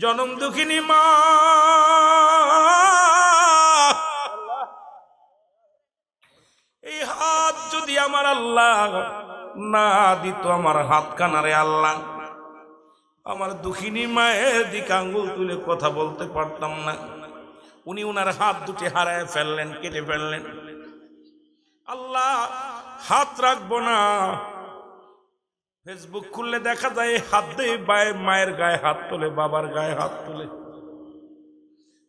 জনম দুঃখিনী মা। এই হাত যদি আমার আল্লাহ না দিত, আমার হাত কানারে আল্লাহ। আমার দুঃখিনী মায়ের দিকে আঙ্গুল তুলে কথা বলতে পারতাম না। উনি উনার হাত দুটি হারায় ফেললেন, কেটে ফেললেন। আল্লাহ, হাত রাখব না। ফেসবুক খুললে দেখা যায় হাত দিয়ে বায়ে মায়ের গায়ে হাত তোলে, বাবার গায়ে হাত তোলে।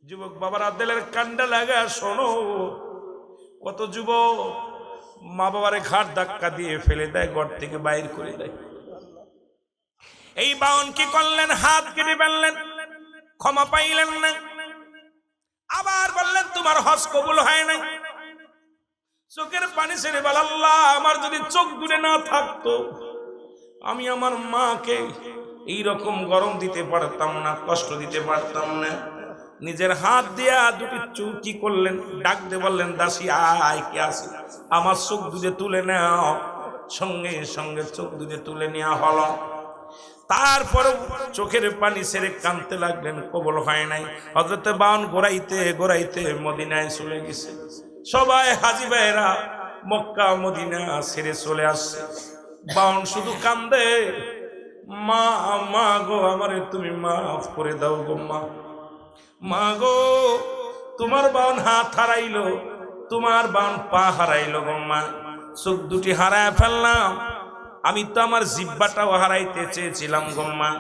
যুবক বাবার আদেলের কান্ডা লাগা, শোনো। কত যুবক মা বাবারে ঘাট ধাক্কা দিয়ে ফেলে দেয়, ঘর থেকে বাইর করে দেয়। এই বাউন কি করলেন? হাত কেটে ফেললেন, ক্ষমা পাইলেন না। আবার বললেন, তোমার হজ কবুল হয় নাই। চোখের পানি ছেড়ে বল, আল্লাহ, আমার যদি চোখ দূরে না থাকতো আমি আমার মাকে এই রকম গরম দিতে পারতাম না, কষ্ট দিতে পারতাম না। নিজের হাত দিয়া দুটি চুকি করলেন ডাকতে বললেন, দাসী, আয়, কে আসি আমার চোখ দুধে তুলে নাও। সঙ্গে সঙ্গে চোখ দুধে তুলে নেওয়া হলো। তারপর চোখের পানি সেরে কানতে লাগলেন, কবল হয় নাই। হজরত বাউন গোড়াইতে গোড়াইতে মদিনায় চলে গেছে। সবাই হাজি ভাইরা মক্কা, মদিনা সেরে চলে আসছে। বাউন শুধু কান্দে, মা মা গো, আমারে তুমি মাফ করে দাও গো, মা। মা গো, তোমার বাউন হাত হারাইলো, তোমার বাউন পা হারাইলো গো, মা। চোখ দুটি হারায় ফেললাম, আমি তো আমার জিব্বাটাও হারাইতে চেয়েছিলাম গো, মা।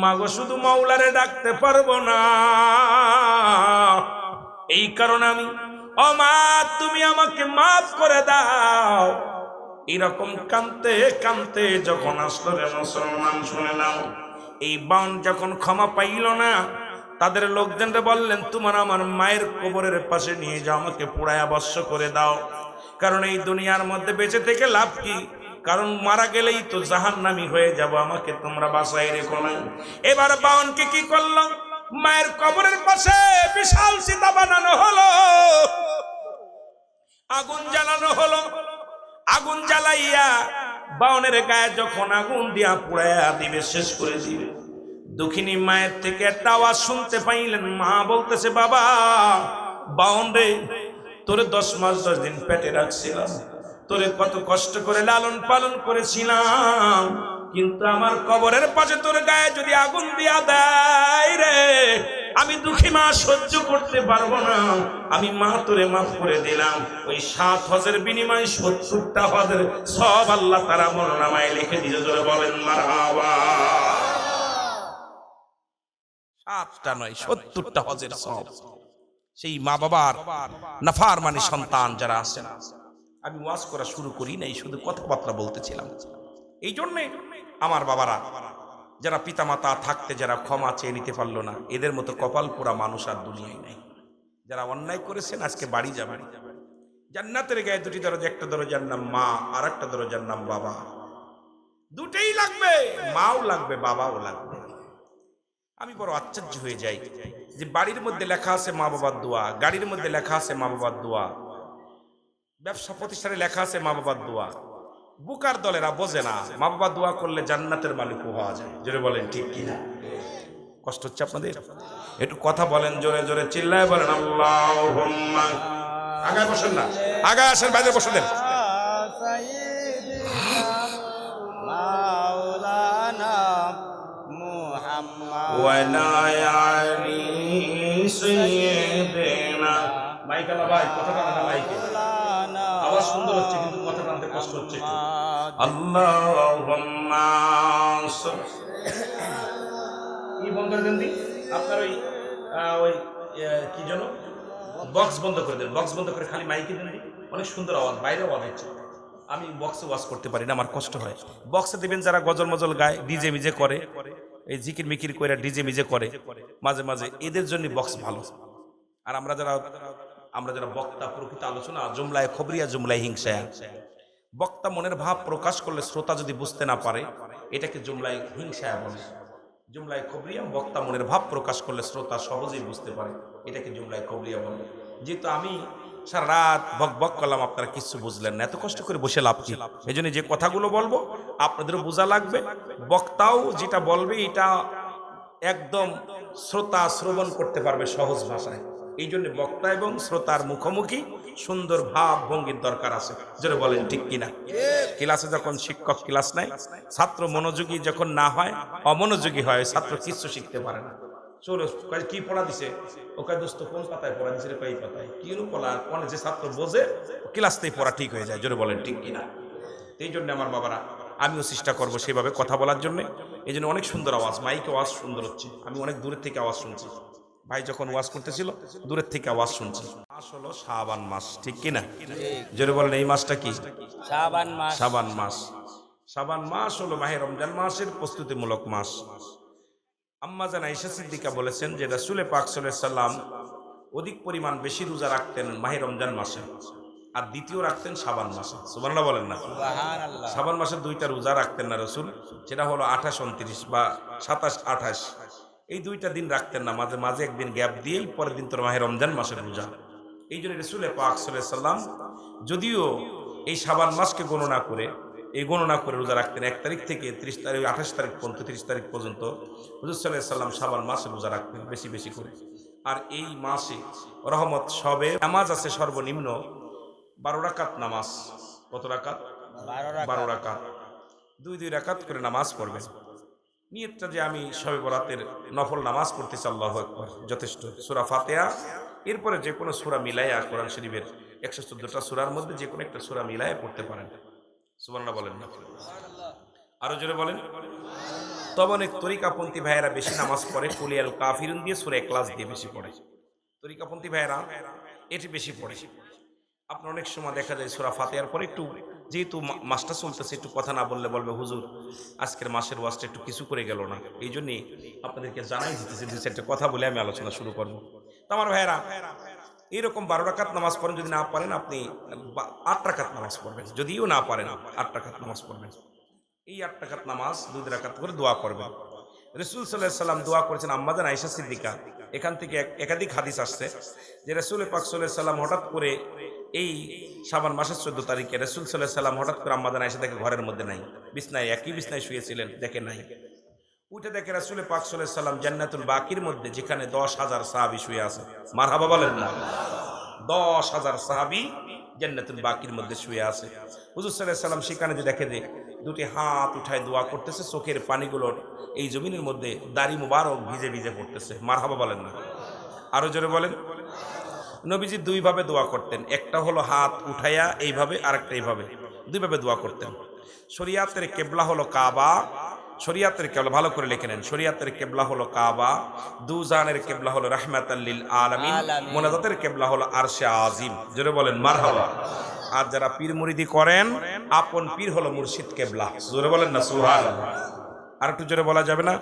মা গো, শুধু মাওলারে ডাকতে পারব না। এই কারণে আমি, ও মা, তুমি আমাকে মাফ করে দাও এরকম কানতে কানতে যখন আসলো রে মুসলমান, শুনে নাও। এই বাউন যখন ক্ষমা পাইল না, তাদের লোকজনরা বললেন, তোমার আমার মায়ের কবরের পাশে নিয়ে যাও, আমাকে পোড়ায় অবশ্য করে দাও। কারণ এই দুনিয়ার মধ্যে বেঁচে থেকে লাভ কি? কারণ মারা গেলেই তো জাহান্নামি হয়ে যাব, আমাকে তোমরা বাসায় রেখো না। এবার বাউনকে কি করল? মায়ের কবরের পাশে বিশাল সীতা বানানো হলো। আগুন জ্বালানো হলো। আগুন জ্বালাইয়া বাউনের গায়ে যখন আগুন দিয়া পুড়াইয়া দিবে, শেষ করে দিবে। দুঃখিনী মায়ের থেকে একটা আওয়াজ শুনতে পাইলেন। মা বলতেছে, বাবা, বাউন রে, তোরে দশ মাস দশ দিন পেটে রাখছিলাম। তোরে কত কষ্ট করে লালন পালন করেছিলাম। কিন্তু আমার কবরের পাশে তোর গায়ে যদি আগুন দিয়া দেয় রে আমি দুঃখী মা, সহ্য করতে পারব না। আমি মা তোরে মাফ করে দিলাম। ওই সাত হজের বিনিময়ে সত্তরটা হজের সব আল্লাহ তারা মনোনামায় লিখে দিয়ে জোরে বলেন সাতটা নয়, সত্তরটা হজের সব। সেই মা বাবার নাফার মানে সন্তান যারা আছেন। আমি ওয়াজ করা শুরু করি নাই, শুধু কথাবার্তা বলতেছিলাম। এই জন্যে আমার বাবারা যারা পিতামাতা থাকতে যারা ক্ষমা চেয়ে নিতে পারল না, এদের মতো কপাল পোড়া মানুষ আর দুনিয়ায় নাই। যারা অন্যায় করেছেন, আজকে বাড়ি যাবেন। জান্নাতের গায়ে দুটি দরজা, একটা দরজার নাম মা আর একটা দরজার নাম বাবা। দুটেই লাগবে, মাও লাগবে, বাবাও লাগবে। আমি বড় আশ্চর্য হয়ে যাই যে বাড়ির মধ্যে লেখা আছে মা বাবার দোয়া, গাড়ির মধ্যে লেখা আছে মা বাবার দোয়া, ব্যবসা প্রতিষ্ঠানে লেখা আছে মা বাবার দোয়া। বুকার দলেরা বোঝে না মা বাবা দোয়া করলে জান্নাতের মালিক হওয়া যায়। জোরে বলেন ঠিক কিনা? কষ্ট হচ্ছে আপনাদের? একটু কথা বলেন জোরে জোরে চিল্লায় বলেন আল্লাহ আগায় বসেন না আগায় আসেন বাইরে বসে দেন। মাওলানা মুহাম্মদ ওয়ালা আলি সাইয়্যিদিনা মাইক আলা ভাই কথা টানা মাইকে। মাওলানা আওয়াজ সুন্দর হচ্ছে কিন্তু কথা টানতে কষ্ট হচ্ছে একটু। কি বন্ধ করে দেন দি? আপনার ওই ওই কি যেন? বক্স বন্ধ করে দেন বক্স বন্ধ করে খালি মাইকে দেন। অনেক সুন্দর আওয়াজ বাইরে আওয়াজ হচ্ছে। আমি বক্সে ওয়াজ করতে পারি না আমার কষ্ট হয়। বক্সে দিবেন যারা গজল মজল গায় ডিজে মিজে করে এই জিকির মিকির করে ডিজে মিজে করে মাঝে মাঝে এদের জন্য বক্স ভালো। আর আমরা যারা আমরা যারা বক্তা, প্রকৃত আলোচনা, জুমলায় খবরিয়া, জুমলায় হিংসায় বক্তা মনের ভাব প্রকাশ করলে শ্রোতা যদি বুঝতে না পারে, এটাকে জুমলায় হিংসায় বলে। জুমলায় খবরিয়া, বক্তা মনের ভাব প্রকাশ করলে শ্রোতা সহজেই বুঝতে পারে, এটাকে জুমলায় খবরিয়া বলে। যেহেতু আমি সারা রাত বক বক করলাম, আপনারা কিছু বুঝলেন না। এত কষ্ট করে বসে লাভ কি? এই জন্য যে কথাগুলো বলব, আপনাদেরও বোঝা লাগবে। বক্তাও যেটা বলবে, এটা একদম শ্রোতা শ্রবণ করতে পারবে সহজ ভাষায়। এই জন্য বক্তা এবং শ্রোতার মুখোমুখি সুন্দর ভাব ভঙ্গির দরকার আছে। যেটা বলেন, ঠিক কিনা? ক্লাসে যখন শিক্ষক ক্লাস নেয়, ছাত্র মনোযোগী যখন না হয়, অমনোযোগী হয় ছাত্র কিচ্ছু শিখতে পারে না। চলো কি পড়া দিছে? ওকে দোস্ত, কোন পাতায় পড়া দিছে কই পাতায়। কি রূপ পড়া? কোনে যে ছাত্র বোঝে ক্লাসতেই পড়া ঠিক হয়ে যায়। জোরে বলেন, ঠিক কিনা? এই জন্য আমার বাবারা, আমিও চেষ্টা করব সেভাবে কথা বলার জন্য। এই জন্য অনেক সুন্দর আওয়াজ, মাইকে আওয়াজ সুন্দর হচ্ছে। আমি অনেক দূরের থেকে আওয়াজ শুনছি। ভাই যখন ওয়াজ করতেছিল দূরের থেকে আওয়াজ শুনছি। মাস হলো শাবান মাস ঠিক কিনা? জোরে বলেন এই মাসটা কি? শাবান মাস। শাবান মাস। শাবান মাস হলো মাহে রমজান মাসের প্রস্তুতিমূলক মাস। আম্মা জান আইসা সিদ্দিকা বলেছেন যে রাসুলে পাক সাল্লাম অধিক পরিমাণ বেশি রোজা রাখতেন মাহে রমজান মাসে আর দ্বিতীয় রাখতেন শাবান মাসে। সুবহানাল্লাহ বলেন না? শাবান মাসে দুইটা রোজা রাখতেন না রসুল সেটা হলো আঠাশ উনত্রিশ বা সাতাশ আঠাশ। এই দুইটা দিন রাখতেন না মাঝে মাঝে একদিন গ্যাপ দিয়েই পরের দিন তোর মাহে রমজান মাসের রোজা। এই জন্য রসুলে পাক সাল্লাম যদিও এই সাবান মাসকে গণনা করে এই গণনা করে রোজা রাখতেন এক তারিখ থেকে ত্রিশ তারিখ আঠাশ তারিখ পর্যন্ত তিরিশ তারিখ পর্যন্ত হুজুর সাল্লাম শাবান মাসে রোজা রাখতেন বেশি বেশি করে। আর এই মাসে রহমত সবে নামাজ আছে সর্বনিম্ন বারো রাকাত নামাজ। কত রাকাত? বারো রাকাত। বারো রাকাত। দুই দুই রাকাত করে নামাজ পড়বেন। নিয়তটা যে আমি সবে বরাতের নফল নামাজ পড়তেছি, আল্লাহ একবার যথেষ্ট। সুরা ফাতেয়া এরপরে যে কোনো সুরা মিলাইয়া কোরআন শরীফের একশো চোদ্দটা সুরার মধ্যে যে কোনো একটা সুরা মিলাইয়া পড়তে পারেন। সুবর্ণা বলেন না? আরও জোরে বলেন। তবে অনেক তরিকাপন্থী ভাইয়েরা বেশি নামাজ পড়ে, কুলিয়াল কাফিরুন দিয়ে সুরে ক্লাস দিয়ে বেশি পড়ে। তরিকাপন্থী ভাইয়েরা এটি বেশি পড়ে। আপনার অনেক সময় দেখা যায় সুরা ফাতেয়ার পরে একটু যেহেতু মাসটা চলতেছে, একটু কথা না বললে বলবে, হুজুর, আজকের মাসের ওয়াজটা একটু কিছু করে গেল না। এই জন্যই আপনাদেরকে জানাই দিতেছি দু চারটে কথা বলে আমি আলোচনা শুরু করব। তো আমার ভাইয়েরা, এইরকম বারো রাকাত নামাজ পড়েন, যদি না পারেন, আপনি আট রাকাত নামাজ পড়বেন, যদিও না পারেন, আট রাকাত নামাজ পড়বেন। এই আট টাকাত নামাজ, দুই রাকাত করে দোয়া করবেন। রসুল সাল্লাহ সাল্লাম দোয়া করেছেন আম্মাদান আইসা সিদ্দিকা। এখান থেকে এক- একাধিক হাদিস আসছে যে রসুল পাক সাল্লাহ সাল্লাম হঠাৎ করে এই সাবান মাসের চোদ্দ তারিখে রসুল সাল্লাহ সাল্লাম হঠাৎ করে আম্মাদান এসে দেখে ঘরের মধ্যে নাই, বিছনায় একই বিছনায় শুয়েছিলেন, দেখে নাই। উঠে দেখে রাসুল পাক সাল্লাহ সাল্লাম জান্নাতুল বাকির মধ্যে, যেখানে দশ হাজার সাহাবি শুয়ে আছে। মার হাবা বলেন না। দশ হাজার সাহাবি জান্নাতুল বাকির মধ্যে শুয়ে আছে। হুজুর সাল্লাহ সাল্লাম সেখানে যে দেখে যে দুটি হাত উঠায় দোয়া করতেছে, চোখের পানিগুলোর এই জমিনের মধ্যে দাড়ি মুবারক ভিজে ভিজে পড়তেছে। মার হাবা বলেন না। আরও জোরে বলেন। নবীজি দুইভাবে দোয়া করতেন। একটা হলো হাত উঠাইয়া এইভাবে আরেকটা এইভাবে। দুইভাবে দোয়া করতেন। শরিয়াতের কেবলা হলো কাবা। শরিয়াতের কেবলা ভালো করে লিখে নেন। শরিয়াতের কেবলা হলো কাবা। দুজানের কেবলা হলো রাহমাতাল্লিল আলামিন। মোনাজাতের কেবলা হলো আরশে আজিম। জোরে বলেন মারহাবা। আর যারা পীর মুরিদি করেন আপন পীর হলো মুর্শিদ কেবলা। জোরে বলেন না সুবহানাল্লাহ। আর একটু জোরে বলা যাবে না?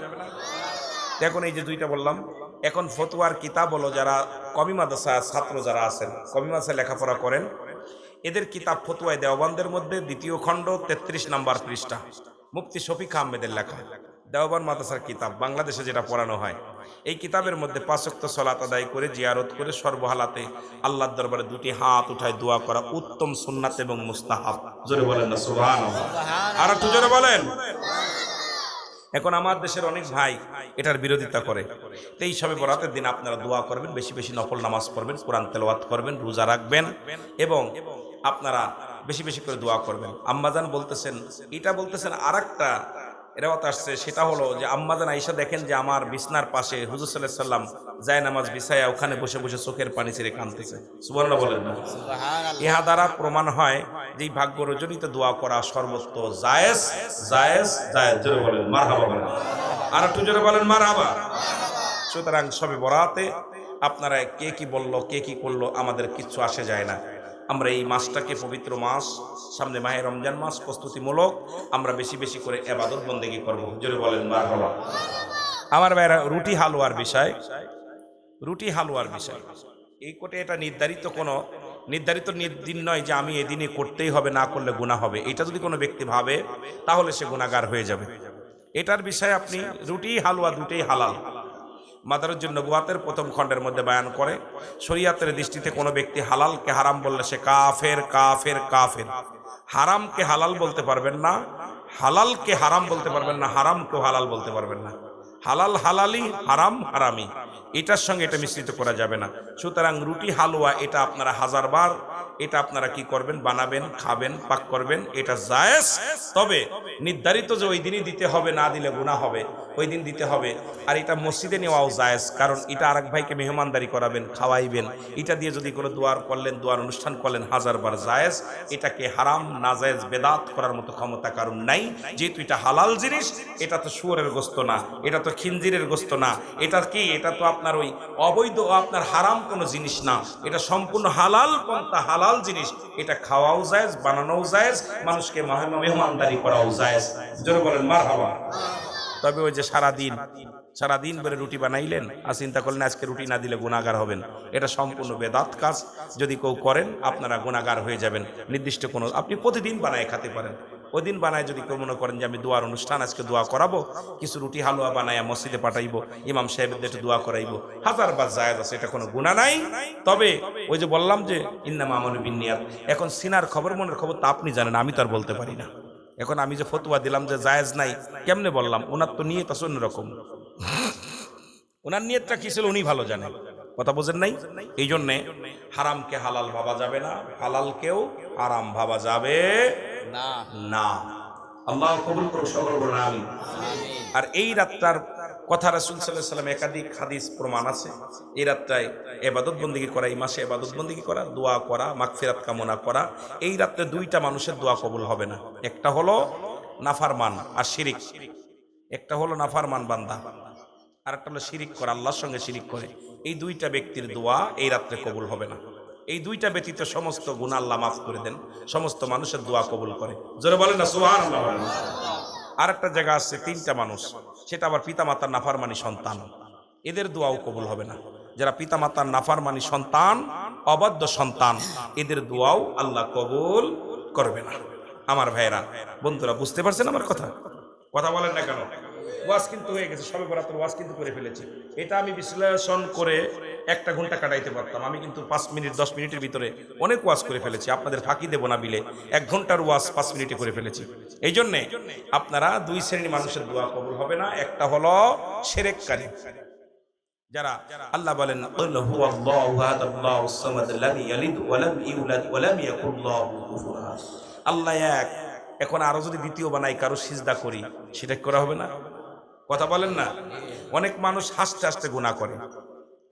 এখন এই যে দুইটা বললাম। এখন ফতুয়ার কিতাব হলো যারা কমি মাদ্রাসা ছাত্র যারা আছেন কমি মাদ্রাসায় লেখাপড়া করেন, এদের কিতাব ফতুয়ায় দেওবন্দের মধ্যে দ্বিতীয় খণ্ড তেত্রিশ নাম্বার পৃষ্ঠা, মুফতি শফিক আহমেদের লেখা। দেওবান মাদ্রাসার কিতাব, বাংলাদেশে যেটা পড়ানো হয়, এই কিতাবের মধ্যে পাঁচক্ত সলাত আদায় করে, জিয়ারত করে, সর্বহালাতে আল্লাহর দরবারে দুটি হাত উঠায় দোয়া করা উত্তম সুন্নাত এবং মুস্তাহাব। জোরে বলেন না, সুবহানাল্লাহ। আর একটু জোরে বলেন। এখন আমার দেশের অনেক ভাই এটার বিরোধিতা করে। এই সবে বরাতের দিন আপনারা দোয়া করবেন, বেশি বেশি নফল নামাজ পড়বেন, কোরআন তেলাওয়াত করবেন, রোজা রাখবেন এবং আপনারা বেশি বেশি করে দোয়া করবেন। আম্মাজান বলতেছেন, এটা বলতেছেন আর একটা এরাওয়াত আসছে সেটা হলো যে আম্মাজান আইসা দেখেন যে আমার বিছনার পাশে হুজুর সাল্লাহ সাল্লাম যায় নামাজ বিছায়া ওখানে বসে বসে চোখের পানি ছেড়ে কাঁদতেছে। সুবর্ণ বলেন না। ইহা দ্বারা প্রমাণ হয় যে ভাগ্য রজনীতে দোয়া করা সর্বত্র জায়েজ জায়েজ জায়েজ। জোরে বলেন মারহাবা বলেন। আর একটু জোরে বলেন মারহাবা। সুতরাং সবে বরাতে আপনারা কে কি বলল কে কি করল আমাদের কিচ্ছু আসে যায় না। আমরা এই মাসটাকে পবিত্র মাস, সামনে মাহে রমজান মাস, প্রস্তুতিমূলক আমরা বেশি বেশি করে এবাদত বন্দেগি করব। জোরে বলেন আমার ভাইরা রুটি হালুয়ার বিষয়। রুটি হালুয়ার বিষয়। এই কোটে এটা নির্ধারিত কোনো, নির্ধারিত দিন নয় যে আমি এদিনে করতেই হবে, না করলে গুণা হবে। এটা যদি কোনো ব্যক্তি ভাবে, তাহলে সে গুণাগার হয়ে যাবে। এটার বিষয়ে আপনি রুটি হালুয়া দুটেই হালাল। মাদারুজ্জুন নবুয়াতের প্রথম খণ্ডের মধ্যে বয়ান করে, শরিয়াতের দৃষ্টিতে কোনো ব্যক্তি হালালকে হারাম বললে সে কাফের কাফের কাফের। হারামকে হালাল বলতে পারবেন না হালালকে হারাম বলতে পারবেন না হারামকেও হালাল বলতে পারবেন না। হালাল হালালি, হারাম হারামি। এটার সঙ্গে এটা মিশ্রিত করা যাবে না। সুতরাং রুটি হালুয়া, এটা আপনারা হাজারবার এটা আপনারা কি করবেন? বানাবেন, খাবেন, পাক করবেন, এটা জায়েজ। তবে নির্ধারিত যে ওই দিনই দিতে হবে, না দিলে গুণা হবে, ওই দিন দিতে হবে। আর এটা মসজিদে নেওয়াও জায়েজ, কারণ এটা আরেক ভাইকে মেহমানদারি করাবেন, খাওয়াইবেন। এটা দিয়ে যদি কোনো দোয়ার করলেন, দোয়ার অনুষ্ঠান করলেন, হাজারবার জায়েজ। এটাকে হারাম, নাজায়েজ, বেদাত করার মতো ক্ষমতা কারণ নাই। যেহেতু এটা হালাল জিনিস, এটা তো শুয়োরের গোস্ত না, এটা তো খিনজিরের গোস্ত না। এটা কি? এটা তো আপনার ওই অবৈধ, আপনার হারাম কোনো জিনিস না। এটা সম্পূর্ণ হালাল, পন্থা হালাল। জিনিস, এটা খাওয়াও জায়েজ, বানানোও জায়েজ, মানুষকে মেহমানদারি করাও জায়েজ। জোরে বলেন মার তবে ওই যে সারাদিন সারাদিন ধরে রুটি বানাইলেন, আর চিন্তা করলেন আজকে রুটি না দিলে গুণাগার হবেন। এটা সম্পূর্ণ বেদাত কাজ। যদি কেউ করেন, আপনারা গুণাগার হয়ে যাবেন। নির্দিষ্ট কোনো, আপনি প্রতিদিন বানায় খেতে পারেন। ওই দিন বানায় যদি কেউ মনে করেন যে আমি দোয়ার অনুষ্ঠান, আজকে দোয়া করাবো, কিছু রুটি হালুয়া বানায় মসজিদে পাঠাইবো, ইমাম সাহেবদের একটু দোয়া করাইবো হাজার বার জায়েজ আছে, এটা কোনো গুণা নাই। তবে ওই যে বললাম যে, ইন্নাম আমল বিনিয়াত এখন সিনার খবর, মনের খবর তা আপনি জানেন, আমি তো আর বলতে পারি না। এখন আমি যে ফতুয়া দিলাম যে জায়েজ নাই, কেমনে বললাম ওনার তো নিয়ত আছে অন্যরকম। ওনার নিয়তটা কি ছিল, উনি ভালো জানেন কথা বোঝেন নাই? এই জন্যে হারামকে হালাল ভাবা যাবে না, হালালকেও হারাম ভাবা যাবে না। না। আল্লাহ কবুল করুন সকল বলুন আমিন। আমিন। আর এই রাতটার কথা রাসুল সাল্লাহ সাল্লাম একাধিক হাদিস প্রমাণ আছে। এই রাতটায় এবাদত বন্দিগি করা এই মাসে এবাদত বন্দিগি করা দোয়া করা মাগফিরাত কামনা করা এই রাত্রে দুইটা মানুষের দোয়া কবুল হবে না। একটা হলো নাফারমান আর শিরিক। একটা হলো নাফারমান বান্দা। আর একটা হলো শিরিক করা আল্লাহর সঙ্গে শিরিক করে। এই দুইটা ব্যক্তির দোয়া এই রাত্রে কবুল হবে না। এই দুইটা ব্যতীত সমস্ত গুণা আল্লাহ মাফ করে দেন। সমস্ত মানুষের দোয়া কবুল করে। জোরে বলেন না বলেন। আর একটা জায়গা আছে, তিনটা মানুষ। সেটা আবার পিতামাতার নাফারমানি সন্তান। এদের দোয়াও কবুল হবে না। যারা পিতামাতার নাফারমানি সন্তান, অবাধ্য সন্তান, এদের দোয়াও আল্লাহ কবুল করবে না। আমার ভাইরা বন্ধুরা, বুঝতে পারছেন আমার কথা? কথা বলেন না কেন? ওয়াজ কিন্তু হয়ে গেছে, সবে বরাতর ওয়াজ কিন্তু করে ফেলেছি। এটা আমি বিশ্লেষণ করে একটা ঘণ্টা কাটাইতে পারতাম। আমি কিন্তু পাঁচ মিনিট, দশ মিনিটের ভিতরে অনেক ওয়াজ করে ফেলেছি। আপনাদের ফাঁকি দেবো না বিলে এক ঘণ্টার ওয়াজ পাঁচ মিনিটে করে ফেলেছি। এই জন্যে আপনারা দুই শ্রেণির মানুষের দোয়া কবুল হবে না। একটা হলো সেরেককারী। যারা আল্লাহ বলেন, "কুল হুয়া আল্লাহু সামাদ লাম ইয়ালিদ ওয়া লাম ইউলাদ ওয়া লাম ইয়াকুল লাহু কুফুওয়ান আল্লাহ এক। এখন আরও যদি দ্বিতীয় বানাই, কারও সিজদা করি, সেটা করা হবে না? কথা বলেন না? অনেক মানুষ হাসতে হাসতে গুণা করে।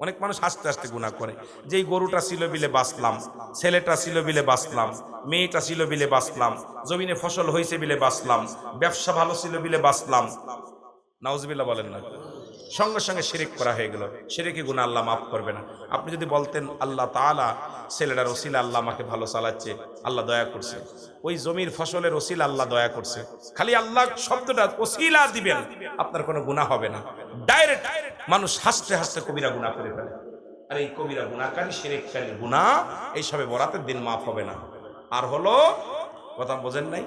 অনেক মানুষ হাসতে হাসতে গুণা করে। যেই গরুটা ছিল বিলে বাঁচলাম, ছেলেটা ছিল বিলে বাঁচলাম, মেয়েটা ছিল বিলে বাঁচলাম, জমিনে ফসল হয়েছে বিলে বাঁচলাম, ব্যবসা ভালো ছিল বিলে বাঁচলাম নাউজবিল্লা বলেন না। সঙ্গে সঙ্গে শিরিক করা হয়ে গেল। শিরিকি গুণা আল্লাহ মাফ করবে না। আপনি যদি বলতেন, আল্লাহ তাআলা ছেলেটার ওসিলা আল্লাহ আমাকে ভালো চালাচ্ছে, আল্লাহ দয়া করছে। ওই জমির ফসলের ওসিলা আল্লাহ দয়া করছে। খালি আল্লাহ শব্দটা ওসিলা দিবেন, আপনার কোনো গুণা হবে না। ডাইরেক্ট মানুষ হাসতে হাসতে কবিরা গুণা করে ফেলে। আর এই কবিরা গুণাকারী শিরিককারী গুণা এই সবে বরাতের দিন মাফ হবে না। আর হলো, কথা বোঝেন নাই?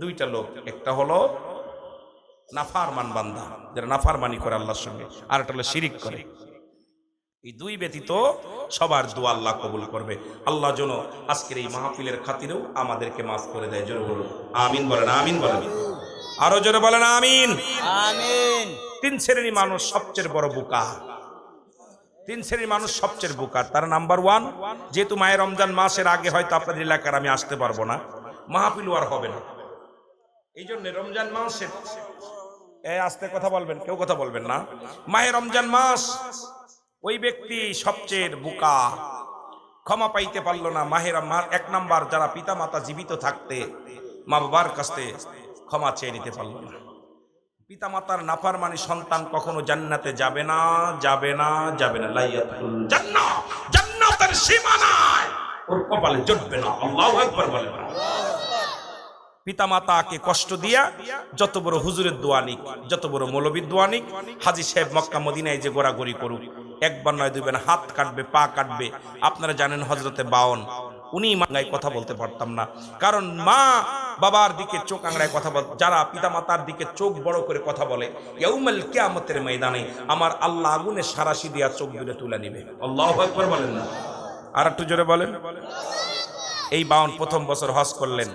দুইটা লোক, একটা হলো নাফারমান বান্দা যারা নাফারমানি করে আল্লাহর সঙ্গে আর একটা হলো শিরিক করে। এই দুই ব্যতীত সবার দোয়া আল্লাহ কবুল করবে। আল্লাহ যেন আজকের এই মাহফিলের খাতিরেও আমাদেরকে মাফ করে দেয়। জোরে বলুন আমিন বলেন আমিন বলেন। আরও জোরে বলেন আমিন। আমিন। তিন শ্রেণি মানুষ সবচেয়ে বড় বোকা। তিন শ্রেণির মানুষ সবচেয়ে বোকা। তার নাম্বার ওয়ান যেহেতু মায়ের রমজান মাসের আগে হয়তো আপনাদের এলাকার আমি আসতে পারব না। মাহফিল আর হবে না। এই জন্য রমজান মাসে এ, আস্তে কথা বলবেন, কেউ কথা বলবেন না। মায়ের রমজান মাস, ওই ব্যক্তি সবচেয়ে বোকা। ক্ষমা পাইতে পারল না মাহের এক নাম্বার যারা পিতা মাতা জীবিত থাকতে মা বাবার কাছে ক্ষমা চেয়ে নিতে পারল না। পিতা মাতার নাফার মানে সন্তান কখনো জান্নাতে যাবে না যাবে না যাবে না। লাইয়াতুল জান্নাহ, জান্নাতের সীমানায় ওর কপালে জুটবে না। আল্লাহু আকবার বলে। না পিতা মাতাকে কষ্ট দিয়া যত বড় হুজুরের দোয়ানিক যত বড় মৌলবীর দোয়ানিক হাজি সাহেব মক্কা মদিনায় যে গোড়াগড়ি করুক, একবার নয় দুইবার হাত কাটবে, পা কাটবে। আপনারা জানেন হজরতে বাউন উনি মাঙ্গায় কথা বলতে পারতাম না। কারণ মা বাবার দিকে চোখ আংড়ায় কথা বল, যারা পিতা মাতার দিকে চোখ বড় করে কথা বলে, ইয়াউমাল কিয়ামতের ময়দানে আমার আল্লাহ আগুনে সারাশি দিয়া চোখ দূরে তুলে নিবে। আল্লাহু আকবার বলেন না। আর একটু জোরে বলেন। এই বাউন প্রথম বছর হজ করলেন।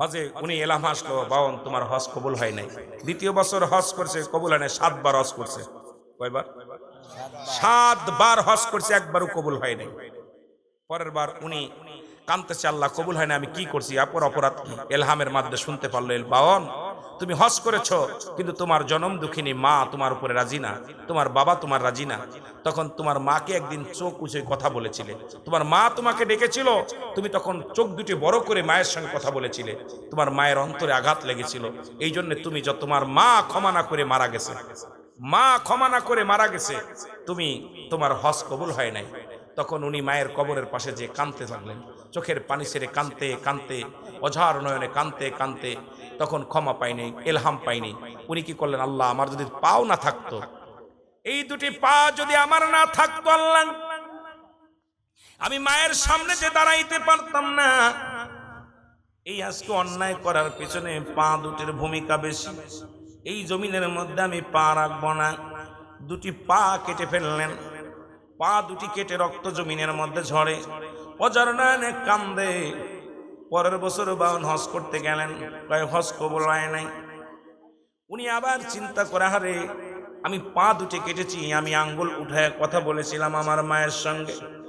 হজে উনি এলাম আসলো, বাউন, তোমার হজ কবুল হয় নাই। দ্বিতীয় বছর হজ করছে, কবুল হয় নাই, সাতবার হজ করছে। কয়বার? সাতবার হজ করছে, একবারও কবুল হয় নাই। পরের বার উনি কানতেছে, আল্লাহ, কবুল হয় না আমি কি করছি? অপর অপরাধ এলহামের মাধ্যমে শুনতে পারল, এল বাবন তুমি হজ করেছ, কিন্তু তোমার জনম দুঃখিনী মা তোমার উপরে রাজি না, তোমার বাবা তোমার রাজি না। তখন তোমার মাকে একদিন চোখ উঁচে কথা বলেছিলে। তোমার মা তোমাকে ডেকেছিল, তুমি তখন চোখ দুটি বড় করে মায়ের সঙ্গে কথা বলেছিলে। তোমার মায়ের অন্তরে আঘাত লেগেছিল। এই জন্য তুমি যত, তোমার মা ক্ষমা না করে মারা গেছে। মা ক্ষমা না করে মারা গেছে, তুমি তোমার হজ কবুল হয় নাই। তখন উনি মায়ের কবরের পাশে যে কানতে থাকলেন চোখের পানি ছেড়ে কানতে কানতে অঝার নয়নে কানতে কানতে তখন ক্ষমা পাইনি এলহাম পাইনি উনি কি করলেন? আল্লাহ আমার যদি পাও না থাকতো। এই দুটি পা যদি আমার না থাকতো আল্লাহ, আমি মায়ের সামনে যে দাঁড়াইতে পারতাম না। এই আজকে অন্যায় করার পেছনে পা দুটির ভূমিকা বেশি। এই জমিনের মধ্যে আমি পা রাখব না। দুটি পা কেটে ফেললেন। পা দুটি কেটে রক্ত জমিনের মধ্যে ঝরে। অজার নয়নে কান্দে। পরের বছর বাউন হজ করতে গেলেন। কয়, হজ কবল হয় নাই। উনি আবার চিন্তা করা হারে আমি পা দুটি কেটেছি, আমি আঙ্গুল উঠায় কথা বলেছিলাম আমার মায়ের সঙ্গে।